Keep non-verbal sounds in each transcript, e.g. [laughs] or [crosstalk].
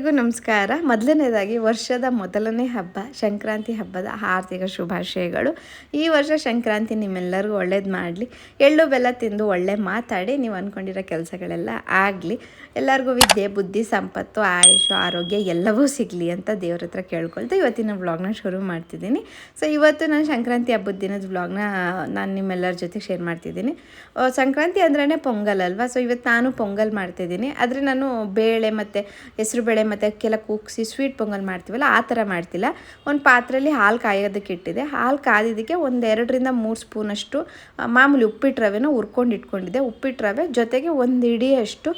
ಎಲ್ರಿಗೂ ನಮಸ್ಕಾರ. ಮೊದಲನೇದಾಗಿ ವರ್ಷದ ಮೊದಲನೇ ಹಬ್ಬ, ಸಂಕ್ರಾಂತಿ ಹಬ್ಬದ ಆರ್ಥಿಕ ಶುಭಾಶಯಗಳು. ಈ ವರ್ಷ ಸಂಕ್ರಾಂತಿ ನಿಮ್ಮೆಲ್ಲರಿಗೂ ಒಳ್ಳೇದು ಮಾಡಲಿ. ಎಳ್ಳು, ಬೆಲ್ಲ ತಿಂದು ಒಳ್ಳೆ ಮಾತಾಡಿ. ನೀವು ಅಂದ್ಕೊಂಡಿರೋ ಕೆಲಸಗಳೆಲ್ಲ ಆಗಲಿ. ಎಲ್ಲರಿಗೂ ವಿದ್ಯೆ, ಬುದ್ಧಿ, ಸಂಪತ್ತು, ಆಯುಷು, ಆರೋಗ್ಯ ಎಲ್ಲವೂ ಸಿಗಲಿ ಅಂತ ದೇವ್ರ ಹತ್ರ ಕೇಳ್ಕೊಳ್ತಾ ಇವತ್ತಿನ ವ್ಲಾಗ್ನ ಶುರು ಮಾಡ್ತಿದ್ದೀನಿ. ಸೊ ಇವತ್ತು ನಾನು ಸಂಕ್ರಾಂತಿ ಹಬ್ಬದ ದಿನದ ವ್ಲಾಗ್ನ ನಾನು ನಿಮ್ಮೆಲ್ಲರ ಜೊತೆ ಶೇರ್ ಮಾಡ್ತಿದ್ದೀನಿ. ಸಂಕ್ರಾಂತಿ ಅಂದ್ರೇ ಪೊಂಗಲ್ ಅಲ್ವಾ? ಸೊ ಇವತ್ತು ನಾನು ಪೊಂಗಲ್ ಮಾಡ್ತಿದ್ದೀನಿ. ಆದರೆ ನಾನು ಬೇಳೆ ಮತ್ತು ಹೆಸರುಬೇಳೆ ಮತ್ತು ಅಕ್ಕೆಲ್ಲ ಕೂಗಿಸಿ ಸ್ವೀಟ್ ಪೊಂಗಲ್ ಮಾಡ್ತೀವಲ್ಲ, ಆ ಥರ ಮಾಡ್ತಿಲ್ಲ. ಒಂದು ಪಾತ್ರೆಯಲ್ಲಿ ಹಾಲು ಕಾಯೋದಕ್ಕೆ ಇಟ್ಟಿದೆ ಹಾಲು ಕಾದಿದ್ದಕ್ಕೆ ಒಂದು ಎರಡರಿಂದ ಮೂರು ಸ್ಪೂನಷ್ಟು ಮಾಮೂಲಿ ಉಪ್ಪಿಟ್ಟು ರವೆನ ಹುರ್ಕೊಂಡು ಇಟ್ಕೊಂಡಿದ್ದೆ. ಉಪ್ಪಿಟ್ಟು ರವೆ ಜೊತೆಗೆ ಒಂದು ಇಡಿಯಷ್ಟು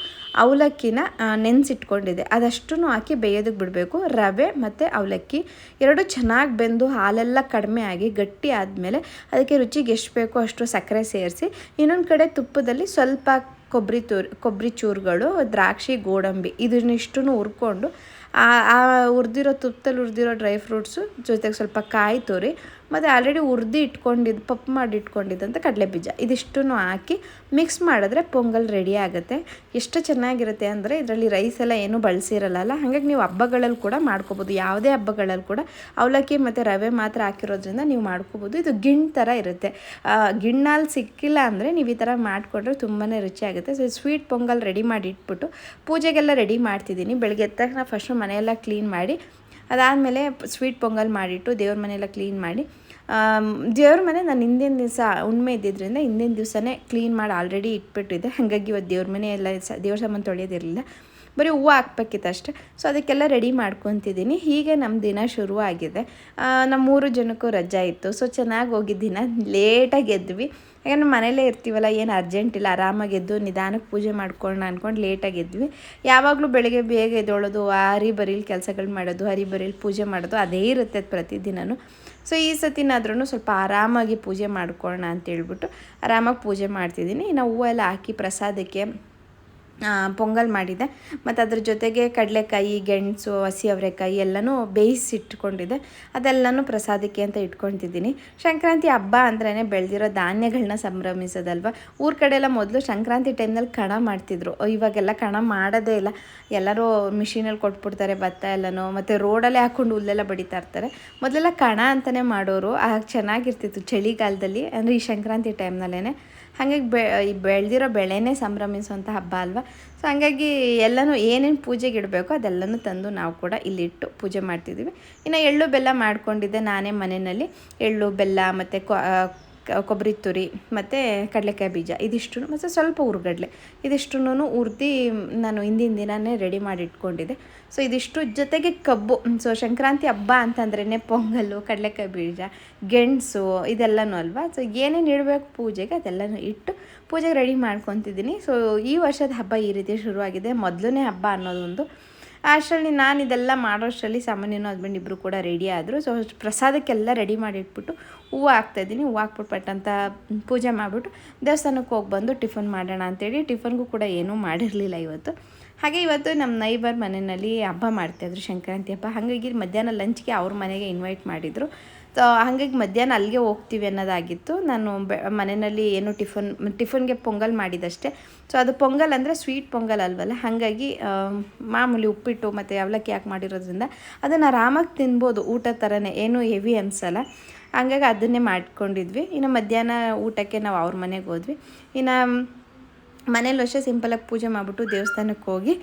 ಅವಲಕ್ಕಿನ ನೆನೆಸಿಟ್ಕೊಂಡಿದ್ದೆ. ಅದಷ್ಟು ಹಾಕಿ ಬೇಯೋದಕ್ಕೆ ಬಿಡಬೇಕು. ರವೆ ಮತ್ತು ಅವಲಕ್ಕಿ ಎರಡು ಚೆನ್ನಾಗಿ ಬೆಂದು ಹಾಲೆಲ್ಲ ಕಡಿಮೆ ಆಗಿ ಗಟ್ಟಿ ಆದಮೇಲೆ ಅದಕ್ಕೆ ರುಚಿಗೆ ಎಷ್ಟು ಬೇಕೋ ಅಷ್ಟು ಸಕ್ಕರೆ ಸೇರಿಸಿ, ಇನ್ನೊಂದು ಕಡೆ ತುಪ್ಪದಲ್ಲಿ ಸ್ವಲ್ಪ ಕೊಬ್ಬರಿ ತೂರ್, ಕೊಬ್ಬರಿ ಚೂರುಗಳು, ದ್ರಾಕ್ಷಿ, ಗೋಡಂಬಿ ಇದನ್ನಿಷ್ಟನ್ನು ಹುರ್ಕೊಂಡು ಆ ಹುರಿದಿರೋ ತುಪ್ಪದಲ್ಲಿ ಹುರಿದಿರೋ ಡ್ರೈ ಫ್ರೂಟ್ಸು ಜೊತೆಗೆ ಸ್ವಲ್ಪ ಕಾಯಿ ತುರಿ ಮತ್ತು ಆಲ್ರೆಡಿ ಹುರಿದು ಇಟ್ಕೊಂಡಿದ್ದು ಪಪ್ಪು ಮಾಡಿ ಇಟ್ಕೊಂಡಿದ್ದಂಥ ಕಡಲೆ ಬೀಜ ಇದಿಷ್ಟನ್ನು ಹಾಕಿ ಮಿಕ್ಸ್ ಮಾಡಿದ್ರೆ ಪೊಂಗಲ್ ರೆಡಿ ಆಗುತ್ತೆ. ಎಷ್ಟು ಚೆನ್ನಾಗಿರುತ್ತೆ ಅಂದರೆ ಇದರಲ್ಲಿ ರೈಸ್ ಎಲ್ಲ ಏನೂ ಬಳಸಿರಲ್ಲ ಹಾಗಾಗಿ ನೀವು ಹಬ್ಬಗಳಲ್ಲಿ ಕೂಡ ಮಾಡ್ಕೋಬೋದು. ಯಾವುದೇ ಹಬ್ಬಗಳಲ್ಲಿ ಕೂಡ ಅವಲಕ್ಕಿ ಮತ್ತು ರವೆ ಮಾತ್ರ ಹಾಕಿರೋದ್ರಿಂದ ನೀವು ಮಾಡ್ಕೋಬೋದು. ಇದು ಗಿಣ್ ಥರ ಇರುತ್ತೆ. ಗಿಣ್ಣಲ್ಲಿ ಸಿಕ್ಕಿಲ್ಲ ಅಂದರೆ ನೀವು ಈ ಥರ ಮಾಡಿಕೊಂಡ್ರೆ ತುಂಬಾ ರುಚಿಯಾಗುತ್ತೆ ಸೊ ಸ್ವೀಟ್ ಪೊಂಗಲ್ ರೆಡಿ ಮಾಡಿ ಇಟ್ಬಿಟ್ಟು ಪೂಜೆಗೆಲ್ಲ ರೆಡಿ ಮಾಡ್ತಿದ್ದೀನಿ. ಬೆಳಗ್ಗೆ ಎದ್ದ ತಕ್ಷಣ ಫಸ್ಟು ಮನೆಯೆಲ್ಲ ಕ್ಲೀನ್ ಮಾಡಿ, ಅದಾದಮೇಲೆ ಸ್ವೀಟ್ ಪೊಂಗಲ್ ಮಾಡಿಟ್ಟು ದೇವ್ರ ಮನೆಯೆಲ್ಲ ಕ್ಲೀನ್ ಮಾಡಿ ದೇವ್ರ ಮನೆ ನಾನು ಹಿಂದಿನ ದಿವಸ ಉಣ್ಮೆ ಇದ್ದಿದ್ದರಿಂದ ಹಿಂದಿನ ದಿವಸನೇ ಕ್ಲೀನ್ ಮಾಡಿ ಆಲ್ರೆಡಿ ಇಟ್ಬಿಟ್ಟಿದ್ದೆ. ಹಾಗಾಗಿ ಇವತ್ತು ದೇವ್ರ ಮನೆ ಎಲ್ಲ ದೇವ್ರ ಸಾಮಾನು ತೊಳೆಯೋದಿರಲಿಲ್ಲ. ಬರೀ ಹೂವು ಹಾಕ್ಬೇಕಿತ್ತು ಅಷ್ಟೇ. ಸೊ ಅದಕ್ಕೆಲ್ಲ ರೆಡಿ ಮಾಡ್ಕೊತಿದ್ದೀನಿ. ಹೀಗೆ ನಮ್ಮ ದಿನ ಶುರು ಆಗಿದೆ ನಮ್ಮ ಮೂರು ಜನಕ್ಕೂ ರಜಾ ಇತ್ತು. ಸೊ ಚೆನ್ನಾಗಿ ಹೋಗಿದ್ದ ದಿನ ಲೇಟಾಗಿ ಎದ್ವಿ. ಯಾಕಂದ್ರೆ ಮನೇಲೇ ಇರ್ತೀವಲ್ಲ, ಏನು ಅರ್ಜೆಂಟ್ ಇಲ್ಲ. ಆರಾಮಾಗಿ ಎದ್ದು ನಿಧಾನಕ್ಕೆ ಪೂಜೆ ಮಾಡ್ಕೊಳ್ಳೋಣ ಅಂದ್ಕೊಂಡು ಲೇಟಾಗಿ ಎದ್ವಿ. ಯಾವಾಗಲೂ ಬೆಳಗ್ಗೆ ಬೇಗ ಎದ್ದೊಳೋದು, ಹರಿ ಬರೀಲಿ ಕೆಲಸಗಳು ಮಾಡೋದು, ಹರಿ ಬರೀಲಿ ಪೂಜೆ ಮಾಡೋದು, ಅದೇ ಇರುತ್ತೆ ಪ್ರತಿದಿನವೂ ಸೊ ಈ ಸತಿನಾದ್ರೂ ಸ್ವಲ್ಪ ಆರಾಮಾಗಿ ಪೂಜೆ ಮಾಡ್ಕೊಳ್ಳೋಣ ಅಂತೇಳ್ಬಿಟ್ಟು ಆರಾಮಾಗಿ ಪೂಜೆ ಮಾಡ್ತಿದ್ದೀನಿ. ಇನ್ನು ಹೂವೆಲ್ಲ ಹಾಕಿ ಪ್ರಸಾದಕ್ಕೆ ಪೊಂಗಲ್ ಮಾಡಿದೆ. ಮತ್ತು ಅದ್ರ ಜೊತೆಗೆ ಕಡಲೆಕಾಯಿ, ಗೆಣಸು, ಹಸಿ ಅವರೆಕಾಯಿ ಎಲ್ಲನೂ ಬೇಯಿಸಿಟ್ಕೊಂಡಿದ್ದೆ ಅದೆಲ್ಲನೂ ಪ್ರಸಾದಕ್ಕೆ ಅಂತ ಇಟ್ಕೊತಿದ್ದೀನಿ ಸಂಕ್ರಾಂತಿ ಹಬ್ಬ ಅಂದ್ರೇ ಬೆಳೆದಿರೋ ಧಾನ್ಯಗಳನ್ನ ಸಂಭ್ರಮಿಸೋದಲ್ವ? ಊರ ಕಡೆ ಎಲ್ಲ ಮೊದಲು ಸಂಕ್ರಾಂತಿ ಟೈಮ್ನಲ್ಲಿ ಕಣ ಮಾಡ್ತಿದ್ರು. ಇವಾಗೆಲ್ಲ ಕಣ ಮಾಡೋದೇ ಇಲ್ಲ. ಎಲ್ಲರೂ ಮಿಷಿನಲ್ಲಿ ಕೊಟ್ಬಿಡ್ತಾರೆ ಭತ್ತ ಎಲ್ಲನೂ. ಮತ್ತು ರೋಡಲ್ಲೇ ಹಾಕ್ಕೊಂಡು ಹುಲ್ಲೆಲ್ಲ ಬಡಿತಾ ಇರ್ತಾರೆ. ಮೊದಲೆಲ್ಲ ಕಣ ಅಂತಲೇ ಮಾಡೋರು. ಆಗ ಚೆನ್ನಾಗಿರ್ತಿತ್ತು ಚಳಿಗಾಲದಲ್ಲಿ. ಅಂದರೆ ಈ ಸಂಕ್ರಾಂತಿ ಟೈಮ್ನಲ್ಲೇ ಹಾಗಾಗಿ ಬೆ, ಈ ಬೆಳೆದಿರೋ ಬೆಳೆನೇ ಸಂಭ್ರಮಿಸುವಂಥ ಹಬ್ಬ ಅಲ್ವಾ? ಸೊ ಹಂಗಾಗಿ ಎಲ್ಲನೂ ಏನೇನು ಪೂಜೆಗೆ ಇಡಬೇಕು ಅದೆಲ್ಲನೂ ತಂದು ನಾವು ಕೂಡ ಇಲ್ಲಿಟ್ಟು ಪೂಜೆ ಮಾಡ್ತಿದ್ದೀವಿ. ಇನ್ನು ಎಳ್ಳು ಬೆಲ್ಲ ಮಾಡ್ಕೊಂಡಿದ್ದೆ ನಾನೇ ಮನೆಯಲ್ಲಿ. ಎಳ್ಳು, ಬೆಲ್ಲ ಮತ್ತು ಕೊಬ್ಬರಿ ತುರಿ, ಮತ್ತು ಕಡಲೆಕಾಯಿ ಬೀಜ ಇದಿಷ್ಟು ಮತ್ತು ಸ್ವಲ್ಪ ಹುರ್ಗಡ್ಲೆ ಇದಿಷ್ಟು ಹುರ್ದು ನಾನು ಹಿಂದಿನ ದಿನವೇ ರೆಡಿ ಮಾಡಿ ಇಟ್ಕೊಂಡಿದ್ದೆ ಸೊ ಇದಿಷ್ಟು ಜೊತೆಗೆ ಕಬ್ಬು ಸೊ ಸಂಕ್ರಾಂತಿ ಹಬ್ಬ ಅಂತಂದ್ರೇ ಪೊಂಗಲ್ಲು, ಕಡಲೆಕಾಯಿ ಬೀಜ, ಗೆಣಸು ಇದೆಲ್ಲನೂ ಅಲ್ವಾ? ಸೊ ಏನೇನು ಇಡಬೇಕು ಪೂಜೆಗೆ ಅದೆಲ್ಲನೂ ಇಟ್ಟು ಪೂಜೆಗೆ ರೆಡಿ ಮಾಡ್ಕೊತಿದ್ದೀನಿ. ಸೊ ಈ ವರ್ಷದ ಹಬ್ಬ ಈ ರೀತಿ ಶುರುವಾಗಿದೆ. ಮೊದಲನೇ ಹಬ್ಬ ಅನ್ನೋದೊಂದು ಅಷ್ಟರಲ್ಲಿ ನಾನು ಇದೆಲ್ಲ ಮಾಡೋಷ್ಟರಲ್ಲಿ ಸಾಮಾನ್ಯನೂ ಹಸ್ಬೆಂಡ್ ಇಬ್ಬರು ಕೂಡ ರೆಡಿ ಆದರು. ಸೊ ಪ್ರಸಾದಕ್ಕೆಲ್ಲ ರೆಡಿ ಮಾಡಿಟ್ಬಿಟ್ಟು ಹೂವು ಹಾಕ್ತಾಯಿದ್ದೀನಿ, ಹೂವು ಹಾಕ್ಬಿಟ್ಟು ಪಟ್ಟಂತ ಪೂಜೆ ಮಾಡಿಬಿಟ್ಟು ದೇವಸ್ಥಾನಕ್ಕೆ ಹೋಗಿ ಬಂದು ಟಿಫನ್ ಮಾಡೋಣ ಅಂತೇಳಿ. ಟಿಫನ್ಗೂ ಕೂಡ ಏನೂ ಮಾಡಿರಲಿಲ್ಲ ಇವತ್ತು. ಹಾಗೆ ಇವತ್ತು ನಮ್ಮ ನೈಬರ್ ಮನೆಯಲ್ಲಿ ಹಬ್ಬ ಮಾಡ್ತಾಯಿದ್ರು ಸಂಕ್ರಾಂತಿ ಹಬ್ಬ. ಹಾಗಾಗಿ ಮಧ್ಯಾಹ್ನ ಲಂಚ್ಗೆ ಅವ್ರ ಮನೆಗೆ ಇನ್ವೈಟ್ ಮಾಡಿದರು. ಸೊ ಹಾಗಾಗಿ ಮಧ್ಯಾಹ್ನ ಅಲ್ಲಿಗೆ ಹೋಗ್ತೀವಿ ಅನ್ನೋದಾಗಿತ್ತು. ನಾನು ಬೆ, ಮನೆಯಲ್ಲಿ ಏನು ಟಿಫನ್, ಟಿಫನ್ಗೆ ಪೊಂಗಲ್ ಮಾಡಿದಷ್ಟೇ. ಸೊ ಅದು ಪೊಂಗಲ್ ಅಂದರೆ ಸ್ವೀಟ್ ಪೊಂಗಲ್ ಅಲ್ವಲ್ಲ? ಹಾಗಾಗಿ ಮಾಮೂಲಿ ಉಪ್ಪಿಟ್ಟು ಮತ್ತು ಅವಲಕ್ಕಿ ಹಾಕಿ ಮಾಡಿರೋದ್ರಿಂದ ಅದನ್ನು ಆರಾಮಾಗಿ ತಿನ್ಬೋದು. ಊಟ ಥರನೇ ಏನು ಹೆವಿ ಅನಿಸಲ್ಲ. ಹಂಗಾಗಿ ಅದನ್ನೇ ಮಾಡ್ಕೊಂಡಿದ್ವಿ. ಇನ್ನು ಮಧ್ಯಾಹ್ನ ಊಟಕ್ಕೆ ನಾವು ಅವ್ರ ಮನೆಗೆ ಹೋದ್ವಿ. ಇನ್ನು ಮನೇಲೂ ಅಷ್ಟೇ ಸಿಂಪಲಾಗಿ ಪೂಜೆ ಮಾಡಿಬಿಟ್ಟು ದೇವಸ್ಥಾನಕ್ಕೆ ಹೋಗಿ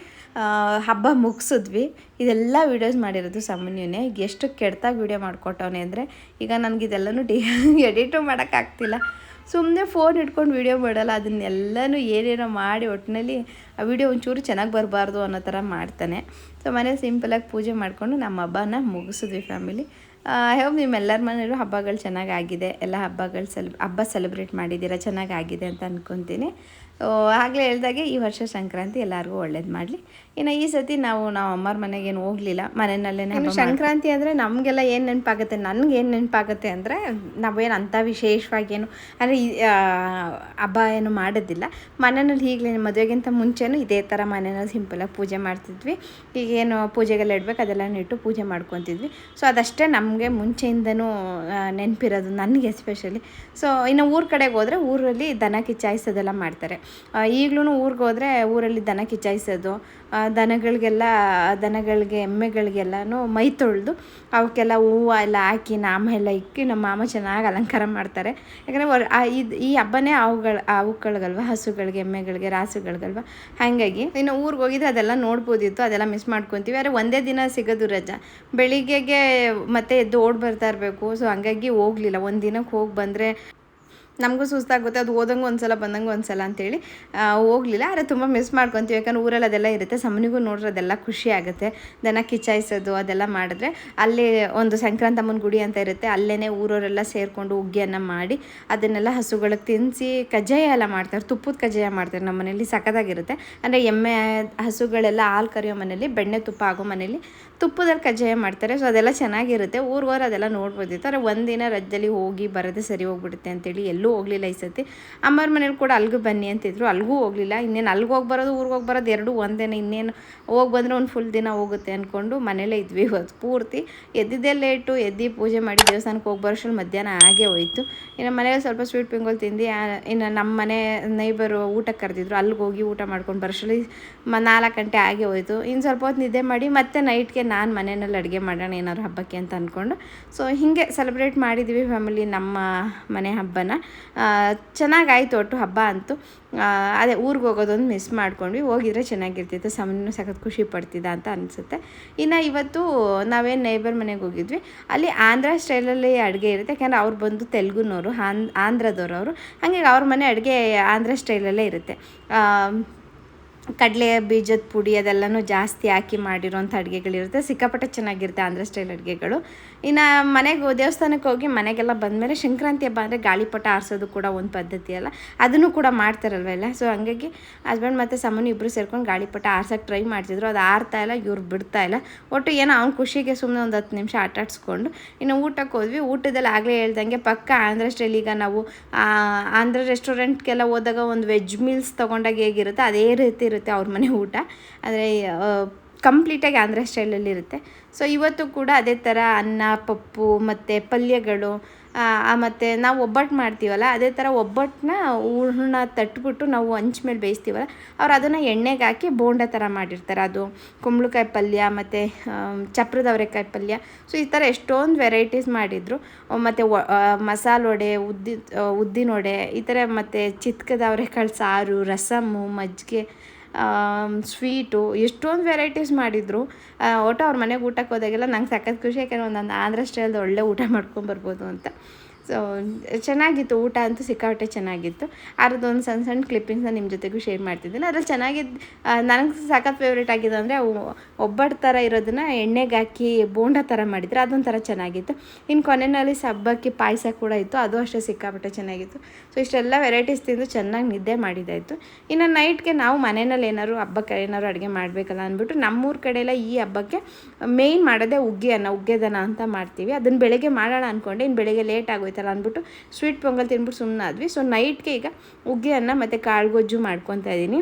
ಹಬ್ಬ ಮುಗಿಸಿದ್ವಿ. ಇದೆಲ್ಲ ವೀಡಿಯೋಸ್ ಮಾಡಿರೋದು ಸಾಮಾನ್ಯನೇ. ಎಷ್ಟು ಕೆಡ್ತಾಗಿ ವೀಡಿಯೋ ಮಾಡ್ಕೊಟ್ಟವನೇ ಅಂದರೆ, ಈಗ ನನಗೆ ಇದೆಲ್ಲನೂ ಡಿ [laughs] ಎಡಿಟು ಮಾಡೋಕ್ಕಾಗ್ತಿಲ್ಲ ಸುಮ್ಮನೆ ಫೋನ್ ಇಟ್ಕೊಂಡು ವೀಡಿಯೋ ಮಾಡಲ್ಲ, ಅದನ್ನೆಲ್ಲನೂ ಏನೇನೋ ಮಾಡಿ ಒಟ್ಟಿನಲ್ಲಿ ಆ ವೀಡಿಯೋ ಒಂಚೂರು ಚೆನ್ನಾಗಿ ಬರಬಾರ್ದು ಅನ್ನೋ ಥರ ಮಾಡ್ತಾನೆ. ಸೊ ಮನೇಲಿ ಸಿಂಪಲಾಗಿ ಪೂಜೆ ಮಾಡಿಕೊಂಡು ನಮ್ಮ ಹಬ್ಬನ ಮುಗಿಸಿದ್ವಿ ಫ್ಯಾಮಿಲಿ ಹೋಪ್ ನಿಮ್ಮೆಲ್ಲರ ಮನೆಯಲ್ಲೂ ಹಬ್ಬಗಳು ಚೆನ್ನಾಗಾಗಿದೆ. ಎಲ್ಲ ಹಬ್ಬಗಳು ಸೆಲ್ ಹಬ್ಬ ಸೆಲೆಬ್ರೇಟ್ ಮಾಡಿದ್ದೀರಾ? ಚೆನ್ನಾಗಾಗಿದೆ ಅಂತ ಅಂದ್ಕೊತೀನಿ ಆಗಲೇ ಹೇಳ್ದಾಗೆ ಈ ವರ್ಷ ಸಂಕ್ರಾಂತಿ ಎಲ್ಲರಿಗೂ ಒಳ್ಳೇದು ಮಾಡಲಿ. ಇನ್ನು ಈ ಸತಿ ನಾವು ನಾವು ಅಮ್ಮರ ಮನೆಗೇನು ಹೋಗಲಿಲ್ಲ. ಮನೆಯಲ್ಲೇ ಸಂಕ್ರಾಂತಿ ಅಂದರೆ ನಮಗೆಲ್ಲ ಏನು ನೆನಪಾಗುತ್ತೆ ನನಗೆ ಏನು ನೆನಪಾಗುತ್ತೆ ಅಂದರೆ ನಾವೇನು ಅಂಥ ವಿಶೇಷವಾಗಿ ಏನು ಅಂದರೆ ಈ ಹಬ್ಬ ಏನು ಮಾಡೋದಿಲ್ಲ. ಮನೆಯಲ್ಲಿ ಈಗಲೇ ಮದುವೆಗಿಂತ ಮುಂಚೆನೂ ಇದೇ ಥರ ಮನೆಯಲ್ಲಿ ಸಿಂಪಲಾಗಿ ಪೂಜೆ ಮಾಡ್ತಿದ್ವಿ. ಈಗೇನು ಪೂಜೆಗೆಲ್ಲ ಇಡಬೇಕು ಅದೆಲ್ಲ ಇಟ್ಟು ಪೂಜೆ ಮಾಡ್ಕೊತಿದ್ವಿ. ಸೊ ಅದಷ್ಟೇ ನಮಗೆ ಮುಂಚೆಯಿಂದನೂ ನೆನಪಿರೋದು ನನಗೆ ಎಸ್ಪೆಷಲಿ ಸೊ ಇನ್ನು ಊರ ಕಡೆಗೆ ಹೋದರೆ ಊರಲ್ಲಿ ದನ ಕಿಚ್ಚಾಯಿಸೋದೆಲ್ಲ ಮಾಡ್ತಾರೆ. ಈಗಲೂ ಊರಿಗೆ ಹೋದರೆ ಊರಲ್ಲಿ ದನ ಕಿಚಾಯಿಸೋದು ಆ, ದನಗಳಿಗೆಲ್ಲ, ದನಗಳಿಗೆ, ಎಮ್ಮೆಗಳಿಗೆಲ್ಲನೂ ಮೈ ತೊಳೆದು ಅವಕ್ಕೆಲ್ಲ ಹೂವು ಎಲ್ಲ ಹಾಕಿ, ನಾಮ ಎಲ್ಲ ಇಕ್ಕಿ ನಮ್ಮ ಮಾಮ ಚೆನ್ನಾಗಿ ಅಲಂಕಾರ ಮಾಡ್ತಾರೆ. ಯಾಕಂದರೆ ಇದು, ಈ ಹಬ್ಬನೇ ಅವುಗಳ ಅವುಗಳಿಗಲ್ವ ಹಸುಗಳಿಗೆ, ಎಮ್ಮೆಗಳಿಗೆ, ರಾಸುಗಳಿಗಲ್ವ? ಹಾಗಾಗಿ ಇನ್ನು ಊರಿಗೆ ಹೋಗಿದ್ರೆ ಅದೆಲ್ಲ ನೋಡ್ಬೋದಿತ್ತು, ಅದೆಲ್ಲ ಮಿಸ್ ಮಾಡ್ಕೊತೀವಿ. ಆದರೆ ಒಂದೇ ದಿನ ಸಿಗೋದು ರಜಾ. ಬೆಳಿಗ್ಗೆಗೆ ಮತ್ತೆ ಎದ್ದು ಓಡ್ ಬರ್ತಾ ಇರಬೇಕು. ಸೊ ಹಂಗಾಗಿ ಹೋಗ್ಲಿಲ್ಲ. ಒಂದು ದಿನಕ್ಕೆ ಹೋಗಿ ಬಂದರೆ ನಮಗೂ ಸುಸ್ತಾಗುತ್ತೆ, ಅದು ಓದಂಗೆ ಒಂದ್ಸಲ, ಬಂದಂಗೆ ಒಂದ್ಸಲ ಅಂತೇಳಿ ಹೋಗಲಿಲ್ಲ. ಆದರೆ ತುಂಬ ಮಿಸ್ ಮಾಡ್ಕೊತೀವಿ. ಯಾಕಂದ್ರೆ ಊರಲ್ಲಿ ಅದೆಲ್ಲ ಇರುತ್ತೆ, ಸಮನಿಗೂ ನೋಡ್ರೆ ಅದೆಲ್ಲ ಖುಷಿ ಆಗುತ್ತೆ. ದನ ಕಿಚಾಯಿಸೋದು ಅದೆಲ್ಲ ಮಾಡಿದ್ರೆ ಅಲ್ಲಿ ಒಂದು ಸಂಕ್ರಾಂತಮ್ಮನ ಗುಡಿ ಅಂತ ಇರುತ್ತೆ ಅಲ್ಲೇ ಊರವರೆಲ್ಲ ಸೇರಿಕೊಂಡು ಹುಗ್ಗಿಯನ್ನು ಮಾಡಿ ಅದನ್ನೆಲ್ಲ ಹಸುಗಳಿಗೆ ತಿನ್ನಿಸಿ ಕಜ್ಜಾಯ ಎಲ್ಲ ಮಾಡ್ತಾರೆ. ತುಪ್ಪದ ಕಜ್ಜಾಯ ಮಾಡ್ತಾರೆ ನಮ್ಮ ಮನೇಲಿ ಸಖತ್ತಾಗಿರುತ್ತೆ. ಅಂದರೆ ಎಮ್ಮೆ, ಹಸುಗಳೆಲ್ಲ ಹಾಲು ಕರಿಯೋ ಮನೇಲಿ ಬೆಣ್ಣೆ ತುಪ್ಪ ಆಗೋ ಮನೇಲಿ ತುಪ್ಪದಲ್ಲಿ ಕಜ್ಜಾಯ ಮಾಡ್ತಾರೆ. ಸೊ ಅದೆಲ್ಲ ಚೆನ್ನಾಗಿರುತ್ತೆ. ಊರ್ಗೋರು ಅದೆಲ್ಲ ನೋಡ್ಬೋದಿತ್ತು. ಆದರೆ ಒಂದಿನ ರಜದಲ್ಲಿ ಹೋಗಿ ಬರೋದೇ ಸರಿ ಹೋಗ್ಬಿಡುತ್ತೆ ಅಂತೇಳಿ ಎಲ್ಲೂ ಹೋಗಲಿಲ್ಲ ಈ ಸತಿ ಅಮ್ಮರ ಮನೇಲಿ ಕೂಡ ಅಲ್ಲಿಗೂ ಬನ್ನಿ ಅಂತಿದ್ರು. ಅಲ್ಲಿಗೂ ಹೋಗಲಿಲ್ಲ. ಇನ್ನೇನು ಅಲ್ಲಿಗೆ ಹೋಗಿ ಬರೋದು, ಊರಿಗೆ ಹೋಗಿ ಬರೋದು ಎರಡೂ ಒಂದೇನೆ. ಇನ್ನೇನು ಹೋಗಿ ಬಂದರೆ ಒಂದು ಫುಲ್ ದಿನ ಹೋಗುತ್ತೆ ಅಂದ್ಕೊಂಡು ಮನೇಲೇ ಇದ್ವಿ ಇವತ್ತು ಪೂರ್ತಿ. ಎದ್ದಿದ್ದೇ ಲೇಟು ಎದ್ದು ಪೂಜೆ ಮಾಡಿ ದೇವಸ್ಥಾನಕ್ಕೆ ಹೋಗಿ ಬರೋಷ್ಟ್ರಲ್ಲಿ ಮಧ್ಯಾಹ್ನ ಆಗೇ ಹೋಯಿತು. ಇನ್ನು ಮನೇಲಿ ಸ್ವಲ್ಪ ಸ್ವೀಟ್ ಪಿಂಗೋಲ್ ತಿಂದು ಇನ್ನು ನಮ್ಮ ಮನೆ ನೈಬರು ಊಟಕ್ಕೆ ಕರೆದಿದ್ರು. ಅಲ್ಲಿಗೆ ಹೋಗಿ ಊಟ ಮಾಡ್ಕೊಂಡು ಬರೋಷ್ಟ್ರಲ್ಲಿ ಮ, ನಾಲ್ಕು ಗಂಟೆ ಆಗೇ ಹೋಯಿತು. ಇನ್ನು ಸ್ವಲ್ಪ ಹೊತ್ತು ನಿದ್ದೆ ಮಾಡಿ ಮತ್ತೆ ನೈಟ್ಗೆ ನಾನು ಮನೆಯಲ್ಲಿ ಅಡುಗೆ ಮಾಡೋಣ ಏನಾದ್ರು ಹಬ್ಬಕ್ಕೆ ಅಂತ ಅಂದ್ಕೊಂಡು ಸೊ ಹೀಗೆ ಸೆಲೆಬ್ರೇಟ್ ಮಾಡಿದ್ವಿ ಫ್ಯಾಮಿಲಿ ನಮ್ಮ ಮನೆ ಹಬ್ಬನ. ಚೆನ್ನಾಗಾಯ್ತು ಒಟ್ಟು ಹಬ್ಬ ಅಂತೂ. ಅದೇ ಊರಿಗೆ ಹೋಗೋದೊಂದು ಮಿಸ್ ಮಾಡ್ಕೊಂಡ್ವಿ. ಹೋಗಿದ್ರೆ ಚೆನ್ನಾಗಿರ್ತಿತ್ತು. ಸಮನು ಸಖತ್ ಖುಷಿ ಪಡ್ತಿದ್ದ ಅಂತ ಅನಿಸುತ್ತೆ. ಇನ್ನು ಇವತ್ತು ನಾವೇನು ನೈಬರ್ ಮನೆಗೆ ಹೋಗಿದ್ವಿ. ಅಲ್ಲಿ ಆಂಧ್ರ ಸ್ಟೈಲಲ್ಲಿ ಅಡುಗೆ ಇರುತ್ತೆ. ಯಾಕಂದರೆ ಅವ್ರು ಬಂದು ತೆಲುಗುನವರು ಆಂಧ್ರದವರು ಅವರು ಹಾಗಾಗಿ ಅವ್ರ ಮನೆ ಅಡುಗೆ ಆಂಧ್ರ ಸ್ಟೈಲಲ್ಲೇ ಇರುತ್ತೆ. ಕಡಲೆ ಬೀಜದ ಪುಡಿ ಅದೆಲ್ಲನೂ ಜಾಸ್ತಿ ಹಾಕಿ ಮಾಡಿರೋಂಥ ಅಡುಗೆಗಳಿರುತ್ತೆ. ಸಿಕ್ಕಾಪಟ್ಟೆ ಚೆನ್ನಾಗಿರುತ್ತೆ ಆಂಧ್ರ ಸ್ಟೈಲ್ ಅಡುಗೆಗಳು. ಇನ್ನು ಮನೆಗೆ ದೇವಸ್ಥಾನಕ್ಕೆ ಹೋಗಿ ಮನೆಗೆಲ್ಲ ಬಂದಮೇಲೆ ಸಂಕ್ರಾಂತಿ ಹಬ್ಬ ಅಂದರೆ ಗಾಳಿಪಟ ಆರಿಸೋದು ಕೂಡ ಒಂದು ಪದ್ಧತಿ ಅಲ್ಲ. ಅದನ್ನು ಕೂಡ ಮಾಡ್ತಾರಲ್ವ ಎಲ್ಲ? ಸೊ ಹಂಗಾಗಿ ಹಸ್ಬೆಂಡ್ ಮತ್ತು ಸಮನು ಇಬ್ಬರು ಸೇರ್ಕೊಂಡು ಗಾಳಿಪಟ ಆರ್ಸೋಕ್ಕೆ ಟ್ರೈ ಮಾಡ್ತಿದ್ರು. ಅದು ಆರ್ತಾ ಇಲ್ಲ, ಇವ್ರು ಬಿಡ್ತಾ ಇಲ್ಲ. ಒಟ್ಟು ಏನೋ ಅವ್ನ ಖುಷಿಗೆ ಸುಮ್ಮನೆ ಒಂದು ಹತ್ತು ನಿಮಿಷ ಆಟ ಆಡಿಸ್ಕೊಂಡು ಇನ್ನು ಊಟಕ್ಕೆ ಹೋದ್ವಿ. ಊಟದಲ್ಲಿ ಆಗಲೇ ಹೇಳ್ದಂಗೆ ಪಕ್ಕ ಆಂಧ್ರ ಸ್ಟೈಲ್ ಈಗ ನಾವು ಆಂಧ್ರ ರೆಸ್ಟೋರೆಂಟ್ಗೆಲ್ಲ ಹೋದಾಗ ಒಂದು ವೆಜ್ ಮೀಲ್ಸ್ ತೊಗೊಂಡಾಗ ಹೇಗಿರುತ್ತೆ ಅದೇ ರೀತಿ ಇರುತ್ತೆ. ಅವ್ರ ಮನೆ ಊಟ. ಆದರೆ ಕಂಪ್ಲೀಟಾಗಿ ಆಂಧ್ರ ಸ್ಟೈಲಲ್ಲಿ ಇರುತ್ತೆ. ಸೊ ಇವತ್ತು ಕೂಡ ಅದೇ ಥರ ಅನ್ನ, ಪಪ್ಪು, ಮತ್ತು ಪಲ್ಯಗಳು ಮತ್ತು ನಾವು ಒಬ್ಬಟ್ಟು ಮಾಡ್ತೀವಲ್ಲ, ಅದೇ ಥರ ಒಬ್ಬಟ್ಟನ್ನ ಹೂರ್ಣ ತಟ್ಬಿಟ್ಟು ನಾವು ಹಂಚ್ ಮೇಲೆ ಬೇಯಿಸ್ತೀವಲ್ಲ, ಅವ್ರು ಅದನ್ನು ಎಣ್ಣೆಗೆ ಹಾಕಿ ಬೋಂಡ ಥರ ಮಾಡಿರ್ತಾರೆ. ಅದು ಕುಂಬಳಕಾಯಿ ಪಲ್ಯ, ಮತ್ತು ಚಪ್ರದ ಅವರೆಕಾಯಿ ಪಲ್ಯ. ಸೊ ಈ ಥರ ಎಷ್ಟೊಂದು ವೆರೈಟೀಸ್ ಮಾಡಿದರು. ಮತ್ತು ಮಸಾಲೆ ವಡೆ ಉದ್ದಿ ಉದ್ದಿನ ವಡೆ, ಈ ಥರ ಮತ್ತು ಚಿತ್ಕದ ಅವರೆಕಾಳು ಸಾರು ರಸಮ್ಮು ಮಜ್ಜಿಗೆ ಸ್ವೀಟು, ಎಷ್ಟೊಂದು ವೆರೈಟೀಸ್ ಮಾಡಿದರು. ಒಟ್ಟು ಅವ್ರ ಮನೆಗೆ ಊಟಕ್ಕೆ ಹೋದಾಗೆಲ್ಲ ನಂಗೆ ಸಖತ್ ಖುಷಿ, ಯಾಕೆಂದ್ರೆ ಒಂದೊಂದು ಆಂಧ್ರ ಸ್ಟೈಲ್ದು ಒಳ್ಳೆ ಊಟ ಮಾಡ್ಕೊಂಬರ್ಬೋದು ಅಂತ. ಸೊ ಚೆನ್ನಾಗಿತ್ತು ಊಟ ಅಂತೂ ಸಿಕ್ಕಾಪಟ್ಟೆ ಚೆನ್ನಾಗಿತ್ತು. ಅದ್ರದ್ದೊಂದು ಸಣ್ಣ ಸಣ್ಣ ಕ್ಲಿಪ್ಪಿಂಗ್ಸ್ನ ನಿಮ್ಮ ಜೊತೆಗೂ ಶೇರ್ ಮಾಡ್ತಿದ್ದೀನಿ. ಅದ್ರಲ್ಲಿ ಚೆನ್ನಾಗಿದ್ದು ನನಗೆ ಸಖತ್ ಫೇವ್ರೇಟ್ ಆಗಿದೆ ಅಂದರೆ ಒಬ್ಬಟ್ಟು ಥರ ಇರೋದನ್ನ ಎಣ್ಣೆಗೆ ಹಾಕಿ ಬೋಂಡ ಥರ ಮಾಡಿದರೆ ಅದೊಂಥರ ಚೆನ್ನಾಗಿತ್ತು. ಇನ್ನು ಕೊನೆಯಲ್ಲಿ ಸಬ್ಬಕ್ಕಿ ಪಾಯಸ ಕೂಡ ಇತ್ತು. ಅದು ಅಷ್ಟೇ ಸಿಕ್ಕಾಪಟ್ಟೆ ಚೆನ್ನಾಗಿತ್ತು. ಸೊ ಇಷ್ಟೆಲ್ಲ ವೆರೈಟೀಸ್ ತಿಂದು ಚೆನ್ನಾಗಿ ನಿದ್ದೆ ಮಾಡಿದ್ದಾಯಿತು ಇನ್ನು ನೈಟ್ಗೆ ನಾವು ಮನೆಯಲ್ಲಿ ಏನಾದ್ರು ಹಬ್ಬಕ್ಕೆ ಏನಾದ್ರು ಅಡುಗೆ ಮಾಡಬೇಕಲ್ಲ ಅಂದ್ಬಿಟ್ಟು ನಮ್ಮೂರ ಕಡೆಯೆಲ್ಲ ಈ ಹಬ್ಬಕ್ಕೆ ಮೇಯ್ನ್ ಮಾಡೋದೇ ಉಗ್ಗೆ ಅನ್ನ ಉಗ್ಗೆದನ ಅಂತ ಮಾಡ್ತೀವಿ. ಅದನ್ನು ಬೆಳಗ್ಗೆ ಮಾಡೋಣ ಅಂದ್ಕೊಂಡೆ ಇನ್ನು ಬೆಳಗ್ಗೆ ಲೇಟ್ ಆಗೋಯ್ತಲ್ಲ ಅಂದ್ಬಿಟ್ಟು ಸ್ವೀಟ್ ಪೊಂಗಲ್ ತಿಂದ್ಬಿಟ್ಟು ಸುಮ್ಮನಾದ್ವಿ ಸೊ ನೈಟ್ಗೆ ಈಗ ಉಗ್ಗೆ ಅನ್ನ ಮತ್ತು ಕಾಳುಗೊಜ್ಜು ಮಾಡ್ಕೊತಾ ಇದ್ದೀನಿ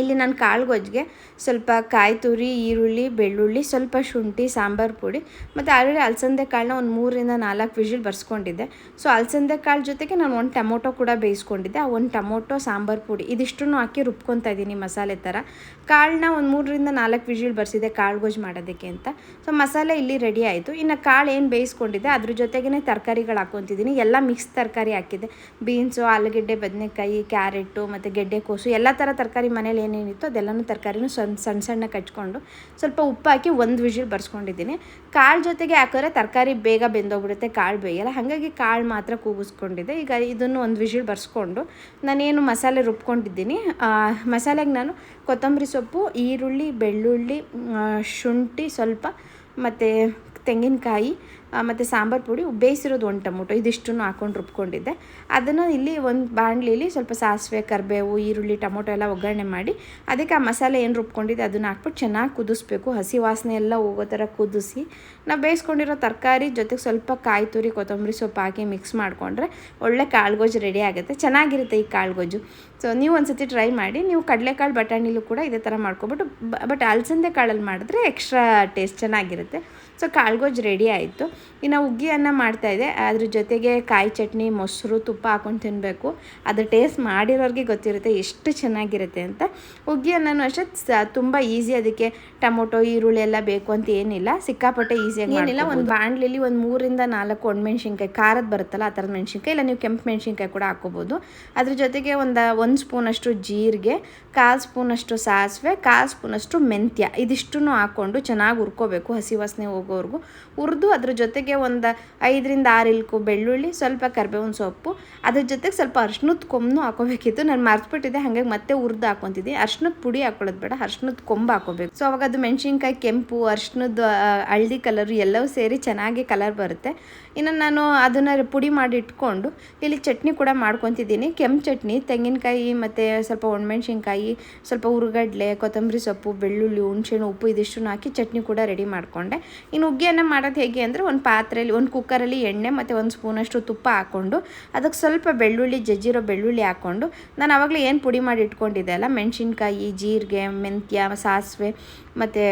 ಇಲ್ಲಿ ನಾನು ಕಾಳು ಗೊಜ್ಜಿಗೆ ಸ್ವಲ್ಪ ಕಾಯಿ ತುರಿ, ಈರುಳ್ಳಿ, ಬೆಳ್ಳುಳ್ಳಿ, ಸ್ವಲ್ಪ ಶುಂಠಿ, ಸಾಂಬಾರು ಪುಡಿ ಮತ್ತು ಆಲ್ರೆಡಿ ಅಲಸಂದೆ ಕಾಳನ್ನ ಒಂದು ಮೂರರಿಂದ ನಾಲ್ಕು ವಿಷಿಲ್ ಬರ್ಸ್ಕೊಂಡಿದ್ದೆ. ಸೊ ಅಲಸಂದೆ ಕಾಳು ಜೊತೆಗೆ ನಾನು ಒಂದು ಟೊಮೊಟೊ ಕೂಡ ಬೇಯಿಸ್ಕೊಂಡಿದ್ದೆ. ಆ ಒಂದು ಟೊಮೊಟೊ, ಸಾಂಬಾರು ಪುಡಿ ಇದಿಷ್ಟನ್ನು ಹಾಕಿ ರುಬ್ಕೊತಾ ಇದ್ದೀನಿ ಮಸಾಲೆ ಥರ ಕಾಳನ್ನ ಒಂದು ಮೂರರಿಂದ ನಾಲ್ಕು ವಿಷಿಲ್ ಬರ್ಸಿದ್ದೆ ಕಾಳು ಗೊಜ್ಜು ಮಾಡೋದಕ್ಕೆ ಅಂತ. ಸೊ ಮಸಾಲೆ ಇಲ್ಲಿ ರೆಡಿ ಆಯಿತು. ಇನ್ನು ಕಾಳು ಏನು ಬೇಯಿಸ್ಕೊಂಡಿದ್ದೆ ಅದ್ರ ಜೊತೆಗೇ ತರಕಾರಿಗಳು ಹಾಕ್ಕೊತಿದ್ದೀನಿ ಎಲ್ಲ ಮಿಕ್ಸ್ ತರಕಾರಿ ಹಾಕಿದ್ದೆ. ಬೀನ್ಸು ಆಲೂಗೆಡ್ಡೆ, ಬದನೆಕಾಯಿ, ಕ್ಯಾರೆಟು ಮತ್ತು ಗೆಡ್ಡೆಕೋಸು ಎಲ್ಲ ಥರ ತರಕಾರಿ ಮನೇಲಿ ಏನೇನಿತ್ತು ಅದೆಲ್ಲನೂ ತರಕಾರಿನೂ ಸಣ್ಣ ಸಣ್ಣ ಸಣ್ಣ ಕಚ್ಕೊಂಡು ಸ್ವಲ್ಪ ಉಪ್ಪು ಹಾಕಿ ಒಂದು ವಿಷಿಲ್ ಬರ್ಸ್ಕೊಂಡಿದ್ದೀನಿ. ಕಾಳು ಜೊತೆಗೆ ಹಾಕಿದ್ರೆ ತರಕಾರಿ ಬೇಗ ಬೆಂದೋಗ್ಬಿಡುತ್ತೆ, ಕಾಳು ಬೇಯಲ್ಲ. ಹಾಗಾಗಿ ಕಾಳು ಮಾತ್ರ ಕೂಗಿಸ್ಕೊಂಡಿದ್ದೆ. ಈಗ ಇದನ್ನು ಒಂದು ವಿಷಿಲ್ ಬರ್ಸ್ಕೊಂಡು ನಾನೇನು ಮಸಾಲೆ ರುಬ್ಕೊಂಡಿದ್ದೀನಿ. ಮಸಾಲೆಗೆ ನಾನು ಕೊತ್ತಂಬರಿ ಸೊಪ್ಪು, ಈರುಳ್ಳಿ, ಬೆಳ್ಳುಳ್ಳಿ ಶುಂಠಿ ಸ್ವಲ್ಪ ಮತ್ತು ತೆಂಗಿನಕಾಯಿ ಮತ್ತು ಸಾಂಬಾರು ಪುಡಿ, ಬೇಯಿಸಿರೋದು ಒಂದು ಟೊಮೊಟೊ, ಇದಿಷ್ಟನ್ನು ಹಾಕೊಂಡು ರುಬ್ಕೊಂಡಿದ್ದೆ. ಅದನ್ನು ಇಲ್ಲಿ ಒಂದು ಬಾಣಲಿಲಿ ಸ್ವಲ್ಪ ಸಾಸಿವೆ, ಕರಿಬೇವು, ಈರುಳ್ಳಿ, ಟೊಮೊಟೊ ಎಲ್ಲ ಒಗ್ಗರಣೆ ಮಾಡಿ, ಅದಕ್ಕೆ ಆ ಮಸಾಲೆ ಏನು ರುಬ್ಕೊಂಡಿದ್ದೆ ಅದನ್ನು ಹಾಕ್ಬಿಟ್ಟು ಚೆನ್ನಾಗಿ ಕುದಿಸ್ಬೇಕು. ಹಸಿ ವಾಸನೆ ಎಲ್ಲ ಹೋಗೋ ಥರ ಕುದಿಸಿ, ನಾವು ಬೇಯಿಸ್ಕೊಂಡಿರೋ ತರಕಾರಿ ಜೊತೆಗೆ ಸ್ವಲ್ಪ ಕಾಯಿ ತುರಿ, ಕೊತ್ತಂಬರಿ ಸೊಪ್ಪು ಹಾಕಿ ಮಿಕ್ಸ್ ಮಾಡಿಕೊಂಡ್ರೆ ಒಳ್ಳೆ ಕಾಳುಗೋಜು ರೆಡಿ ಆಗುತ್ತೆ. ಚೆನ್ನಾಗಿರುತ್ತೆ ಈ ಕಾಳುಗೊಜ್ಜು ಸೊ ನೀವು ಒಂದ್ಸತಿ ಟ್ರೈ ಮಾಡಿ, ನೀವು ಕಡಲೆಕಾಳು ಬಟಾಣಿಲೂ ಕೂಡ ಇದೇ ಥರ ಮಾಡ್ಕೊಬಿಟ್ಟು ಬಟ್ ಅಲಸಂದೆ ಕಾಳಲ್ಲಿ ಮಾಡಿದ್ರೆ ಎಕ್ಸ್ಟ್ರಾ ಟೇಸ್ಟ್ ಚೆನ್ನಾಗಿರುತ್ತೆ. ಸೊ ಕಾಳುಗೋಜು ರೆಡಿ ಆಯಿತು. ಇನ್ನು ಹುಗ್ಗಿ ಅನ್ನ ಇದೆ. ಅದ್ರ ಜೊತೆಗೆ ಕಾಯಿ ಚಟ್ನಿ ಮೊಸರು ತುಪ್ಪ ಹಾಕೊಂಡು ತಿನ್ನಬೇಕು ಅದ್ರ ಟೇಸ್ಟ್ ಮಾಡಿರೋರಿಗೆ ಗೊತ್ತಿರುತ್ತೆ ಎಷ್ಟು ಚೆನ್ನಾಗಿರುತ್ತೆ ಅಂತ. ಉಗ್ಗಿ ಅನ್ನನೂ ಅಷ್ಟೇ ತುಂಬ ಈಸಿ ಅದಕ್ಕೆ ಟೊಮೊಟೊ ಈರುಳ್ಳಿ ಎಲ್ಲ ಬೇಕು ಅಂತ ಏನಿಲ್ಲ. ಸಿಕ್ಕಾಪಟ್ಟೆ ಈಸಿಯಾಗಿ ಏನಿಲ್ಲ ಒಂದು ಬಾಣಲಿಲಿ ಒಂದು ಮೂರಿಂದ ನಾಲ್ಕು ಒಣಮೆಣ್ಸಿನ್ಕಾಯಿ ಖಾರದ ಬರುತ್ತಲ್ಲ ಆ ಥರದ ಮೆಣಸಿನ್ಕಾಯಿ ಇಲ್ಲ ನೀವು ಕೆಂಪು ಮೆಣಸಿನ್ಕಾಯಿ ಕೂಡ ಹಾಕೋಬೋದು ಅದ್ರ ಜೊತೆಗೆ ಒಂದು ಒಂದು ಸ್ಪೂನಷ್ಟು ಜೀರಿಗೆ ಕಾಲು ಸ್ಪೂನಷ್ಟು ಸಾಸಿವೆ ಕಾಲು ಸ್ಪೂನಷ್ಟು ಮೆಂತ್ಯ. ಇದಿಷ್ಟು ಹಾಕ್ಕೊಂಡು ಚೆನ್ನಾಗಿ ಹುರ್ಕೋಬೇಕು ಹಸಿ ವಾಸನೆ ಹೋಗೋವರೆಗೂ. ಹುರಿದು ಅದ್ರ ಜೊತೆಗೆ ಒಂದು ಐದರಿಂದ ಆರು ಇಲ್ಕು ಬೆಳ್ಳುಳ್ಳಿ, ಸ್ವಲ್ಪ ಕರ್ಬೇವಿನ ಸೊಪ್ಪು, ಅದ್ರ ಜೊತೆಗೆ ಸ್ವಲ್ಪ ಅರ್ಶಿನದ ಕೊಂಬು ಹಾಕೋಬೇಕಿತ್ತು. ನಾನು ಮರ್ತ್ಬಿಟ್ಟಿದ್ದೆ, ಹಾಗಾಗಿ ಮತ್ತೆ ಹುರಿದು ಹಾಕೊತಿದ್ದೆ. ಅರ್ಶಿನದ ಪುಡಿ ಹಾಕೊಳ್ಳೋದು ಬೇಡ, ಅರ್ಶಿನದ ಕೊಂಬು ಹಾಕೋಬೇಕು. ಸೊ ಅವಾಗ ಅದು ಮೆಣಸಿನ್ಕಾಯಿ, ಕೆಂಪು, ಅರ್ಶಿನದ ಹಳ್ದಿ ಕಲರು ಎಲ್ಲವೂ ಸೇರಿ ಚೆನ್ನಾಗಿ ಕಲರ್ ಬರುತ್ತೆ. ಇನ್ನು ನಾನು ಅದನ್ನು ಪುಡಿ ಮಾಡಿ ಇಟ್ಕೊಂಡು, ಇಲ್ಲಿ ಚಟ್ನಿ ಕೂಡ ಮಾಡ್ಕೊತಿದ್ದೀನಿ. ಕೆಂಪು ಚಟ್ನಿ, ತೆಂಗಿನಕಾಯಿ ಮತ್ತು ಸ್ವಲ್ಪ ಒಣಮೆಣ್ಸಿನ್ಕಾಯಿ, ಸ್ವಲ್ಪ ಉರುಗಡ್ಲೆ ಕೊತ್ತಂಬರಿ ಸೊಪ್ಪು, ಬೆಳ್ಳುಳ್ಳಿ, ಹುಣಸೆಹಣ್ಣು, ಉಪ್ಪು ಇದಿಷ್ಟು ಹಾಕಿ ಚಟ್ನಿ ಕೂಡ ರೆಡಿ ಮಾಡಿಕೊಂಡೆ. ಇನ್ನು ಉಗ್ಗಿಯನ್ನು ಮಾಡೋದು ಹೇಗೆ ಅಂದರೆ, ಒಂದು ಪಾತ್ರೆಯಲ್ಲಿ, ಒಂದು ಕುಕ್ಕರಲ್ಲಿ ಎಣ್ಣೆ ಮತ್ತು ಒಂದು ಸ್ಪೂನಷ್ಟು ತುಪ್ಪ ಹಾಕ್ಕೊಂಡು, ಅದಕ್ಕೆ ಸ್ವಲ್ಪ ಬೆಳ್ಳುಳ್ಳಿ, ಜಜ್ಜಿರೋ ಬೆಳ್ಳುಳ್ಳಿ ಹಾಕ್ಕೊಂಡು, ನಾನು ಆವಾಗಲೇ ಏನು ಪುಡಿ ಮಾಡಿ ಇಟ್ಕೊಂಡಿದ್ದೆ ಅಲ್ಲ, ಮೆಣಸಿನ್ಕಾಯಿ, ಜೀರಿಗೆ, ಮೆಂತ್ಯ, ಸಾಸಿವೆ ಮತ್ತು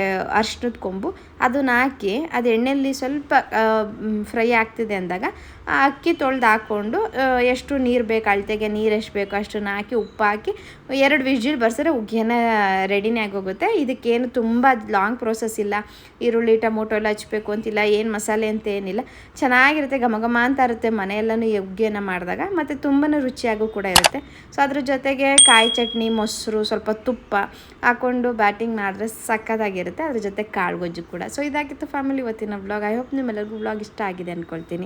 ಅರ್ಶಿನದ ಕೊಂಬು, ಅದನ್ನ ಹಾಕಿ ಅದು ಎಣ್ಣೆಯಲ್ಲಿ ಸ್ವಲ್ಪ ಫ್ರೈ ಆಗ್ತಿದೆ ಅಂದಾಗ ಆ ಅಕ್ಕಿ ತೊಳೆದು ಹಾಕ್ಕೊಂಡು ಎಷ್ಟು ನೀರು ಬೇಕು, ಅಳತೆಗೆ ನೀರು ಎಷ್ಟು ಬೇಕು ಅಷ್ಟನ್ನು ಹಾಕಿ ಉಪ್ಪು ಹಾಕಿ ಎರಡು ವಿಜಿಲ್ ಬರ್ಸಿದ್ರೆ ಉಗ್ಗಿನ ರೆಡಿನೇ ಆಗೋಗುತ್ತೆ. ಇದಕ್ಕೇನು ತುಂಬ ಲಾಂಗ್ ಪ್ರೋಸೆಸ್ ಇಲ್ಲ. ಈರುಳ್ಳಿ, ಟೊಮೊಟೊ ಎಲ್ಲ ಹಚ್ಬೇಕು ಅಂತಿಲ್ಲ, ಏನು ಮಸಾಲೆ ಅಂತ ಏನಿಲ್ಲ. ಚೆನ್ನಾಗಿರುತ್ತೆ, ಘಮ ಘಮ ಅಂತ ಇರುತ್ತೆ ಮನೆಯೆಲ್ಲನೂ ಉಗ್ಗಿಯನ್ನು ಮಾಡಿದಾಗ. ಮತ್ತು ತುಂಬಾ ರುಚಿಯಾಗೂ ಕೂಡ ಇರುತ್ತೆ. ಸೊ, ಅದ್ರ ಜೊತೆಗೆ ಕಾಯಿ ಚಟ್ನಿ, ಮೊಸರು, ಸ್ವಲ್ಪ ತುಪ್ಪ ಹಾಕ್ಕೊಂಡು ಬ್ಯಾಟಿಂಗ್ ಮಾಡಿದ್ರೆ ಸಕ್ಕತ್ತಾಗಿರುತ್ತೆ ಅದ್ರ ಜೊತೆ ಕಾಳು ಗೊಜ್ಜು ಕೂಡ. ಸೊ ಇದಾಗಿತ್ತು ಫ್ಯಾಮಿಲಿ ಇವತ್ತಿನ ವ್ಲಾಗ್ ಐ ಹೋಪ್ ನಿಮ್ಮೆಲ್ಲರಿಗೂ ವ್ಲಾಗ್ ಇಷ್ಟ ಆಗಿದೆ ಅಂದ್ಕೊಳ್ತೀನಿ